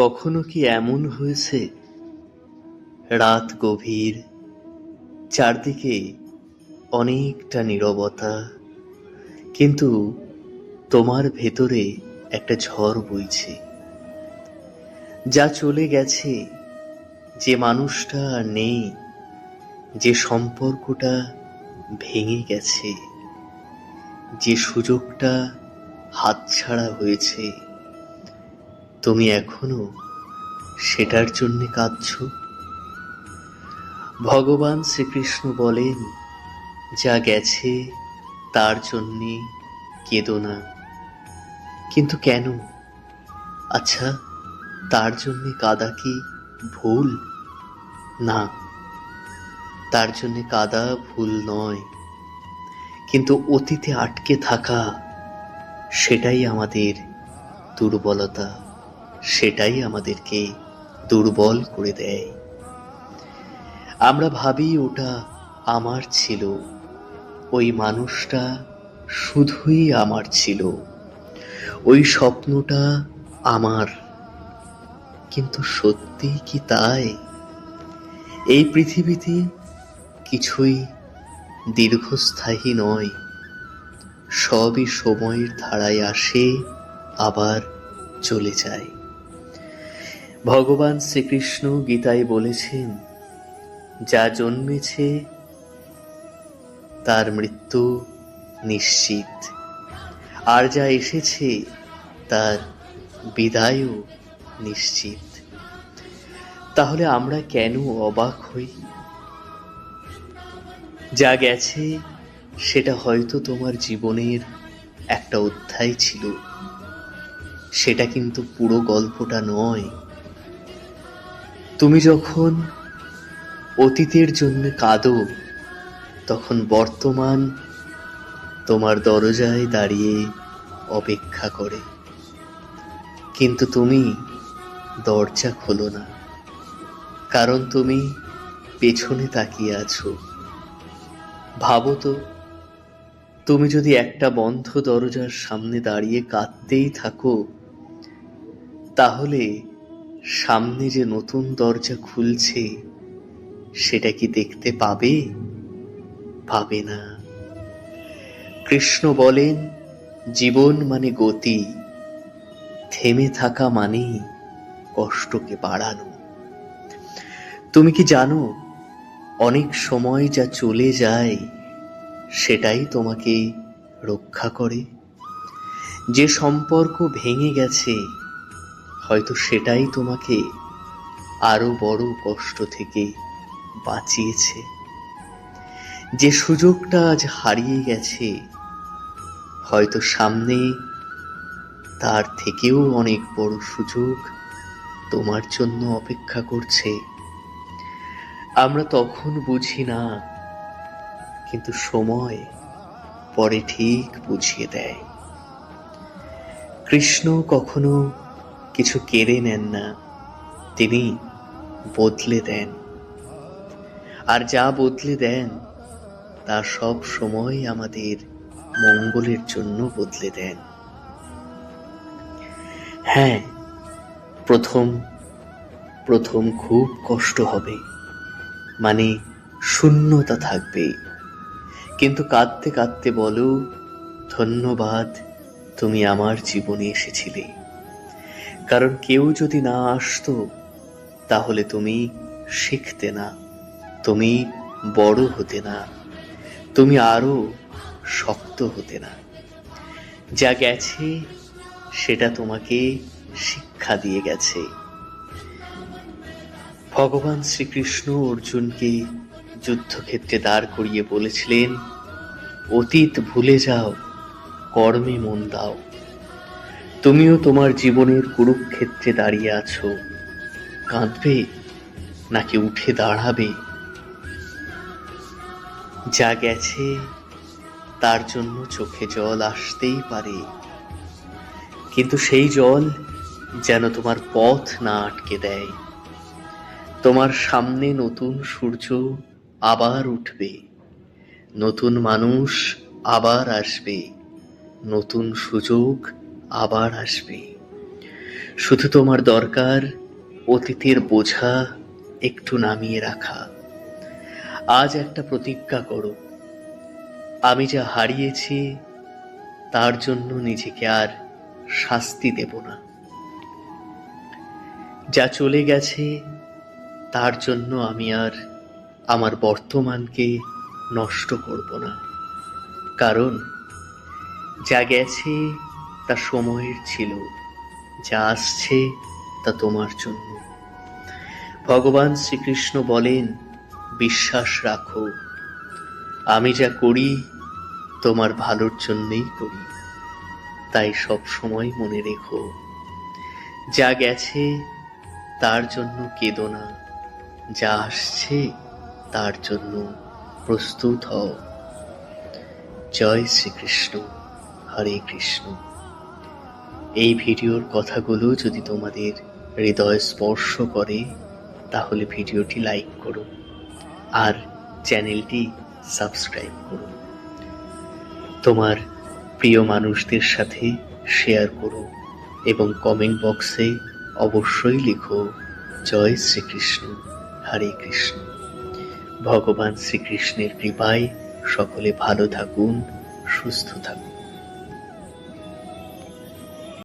কখনো কি এমন হয়েছে? রাত গভীর, চারদিকে অনেকটা নীরবতা, কিন্তু তোমার ভেতরে একটা ঝড় বইছে। যা চলে গেছে, যে মানুষটা নেই, যে সম্পর্কটা ভেঙে গেছে, যে সুযোগটা হাতছাড়া হয়েছে। তুমি এখনও সেটার জন্যে কাঁদছ? ভগবান শ্রীকৃষ্ণ বলেন, যা গেছে তার জন্যে কেঁদো না। কিন্তু কেন? আচ্ছা তার জন্যে কাদা কি ভুল? না, তার জন্যে কাদা ভুল নয়। কিন্তু অতীতে আটকে থাকা সেটাই আমাদের দুর্বলতা। সেটাই আমাদেরকে দুর্বল করে দেয়। আমরা ভাবি ওটা আমার ছিল। ওই মানুষটা শুধুই আমার ছিল। ওই স্বপ্নটা আমার। কিন্তু সত্যি কি তাই? এই পৃথিবীতে কিছুই দীর্ঘস্থায়ী নয়। সবই সময়ের ধারায় আসে, আবার চলে যায়। ভগবান শ্রীকৃষ্ণ গীতায় বলেছেন, যা জন্মেছে, তার মৃত্যু নিশ্চিত। আর যা এসেছে, তার বিদায়ও নিশ্চিত। তাহলে আমরা কেন অবাক হই? যা গেছে, সেটা হয়তো তোমার জীবনের একটা অধ্যায় ছিল। সেটা কিন্তু পুরো গল্পটা নয়। তুমি যখন অতীতের জন্য কাঁদো, তখন বর্তমান তোমার দরজায় দাঁড়িয়ে অপেক্ষা করে। কিন্তু তুমি দরজা খোলো না, কারণ তুমি পেছনে তাকিয়ে আছো। ভাবো তো, তুমি যদি একটা বন্ধ দরজার সামনে দাঁড়িয়ে কাঁদতেই থাকো, তাহলে সামনে যে নতুন দরজা খুলছে, সেটা কি দেখতে পাবে? পাবে না। কৃষ্ণ বলেন, জীবন মানে গতি, থেমে থাকা মানে কষ্টকে বাড়ানো। তুমি কি জানো, অনেক সময় যা চলে যায়, সেটাই তোমাকে রক্ষা করে। যে সম্পর্ক ভেঙে গেছে হয়তো সেটাই তোমাকে আরও বড় কষ্ট থেকে বাঁচিয়েছে। যে সুযোগটা আজ হারিয়ে গেছে, হয়তো সামনে তার থেকেও অনেক বড় সুযোগ তোমার জন্য অপেক্ষা করছে। আমরা তখন বুঝি না, কিন্তু সময় পরে ঠিক বুঝিয়ে দেয়। কৃষ্ণ কখনো কিছু কেড়ে নেন না, তিনি বদলে দেন। আর যা বদলে দেন, তা সব সময় আমাদের মঙ্গলের জন্য বদলে দেন। হ্যাঁ প্রথম প্রথম খুব কষ্ট হবে। মানে শূন্যতা থাকবে। কিন্তু কাঁদতে কাঁদতে বলো, ধন্যবাদ, তুমি আমার জীবনে এসেছিলে। কারণ কেউ যদি না আসতো, তাহলে তুমি শিখতে না, তুমি বড় হতে না, তুমি আরও শক্ত হতে না। যা গেছে, সেটা তোমাকে শিক্ষা দিয়ে গেছে। ভগবান শ্রীকৃষ্ণ অর্জুনকে যুদ্ধক্ষেত্রে দাঁড় করিয়ে বলেছিলেন, অতীত ভুলে যাও, কর্মে মন দাও। তুমিও তোমার জীবনের কুরুক্ষেত্রে দাঁড়িয়ে আছো। কাঁদবে নাকি উঠে দাঁড়াবে? যা গেছে, তার জন্য চোখে জল আসতেই পারে। কিন্তু সেই জল যেন তোমার পথ না আটকে দেয়। তোমার সামনে নতুন সূর্য আবার উঠবে। নতুন মানুষ আবার আসবে। নতুন সুযোগ আবার আসবে। শুধু তোমার দরকার অতীতের বোঝা একটু নামিয়ে রাখা। আজ একটা প্রতিজ্ঞা করো। আমি যা হারিয়েছি, তার জন্য নিজেকে আর শাস্তি দেব না। যা চলে গেছে, তার জন্য আমি আর আমার বর্তমানকে নষ্ট করব না। কারণ যা গেছে তা সময়ের ছিল, যা আসছে তা তোমার জন্য। ভগবান শ্রীকৃষ্ণ বলেন, বিশ্বাস রাখো, আমি যা করি, তোমার ভালোর জন্যই করি। তাই সব সময় মনে রেখো, যা গেছে তার জন্য কেঁদো না যা আসছে তার জন্য প্রস্তুত হও। জয় শ্রীকৃষ্ণ, হরে কৃষ্ণ। এই ভিডিওর কথাগুলো যদি তোমাদের হৃদয় স্পর্শ করে, তাহলে ভিডিওটি লাইক করো আর চ্যানেলটি সাবস্ক্রাইব করো। তোমার প্রিয় মানুষদের সাথে শেয়ার করো এবং কমেন্ট বক্সে অবশ্যই লিখো, জয় শ্রীকৃষ্ণ, হরে কৃষ্ণ। ভগবান শ্রীকৃষ্ণের কৃপায় সকলে ভালো থাকুন, সুস্থ থাকুন।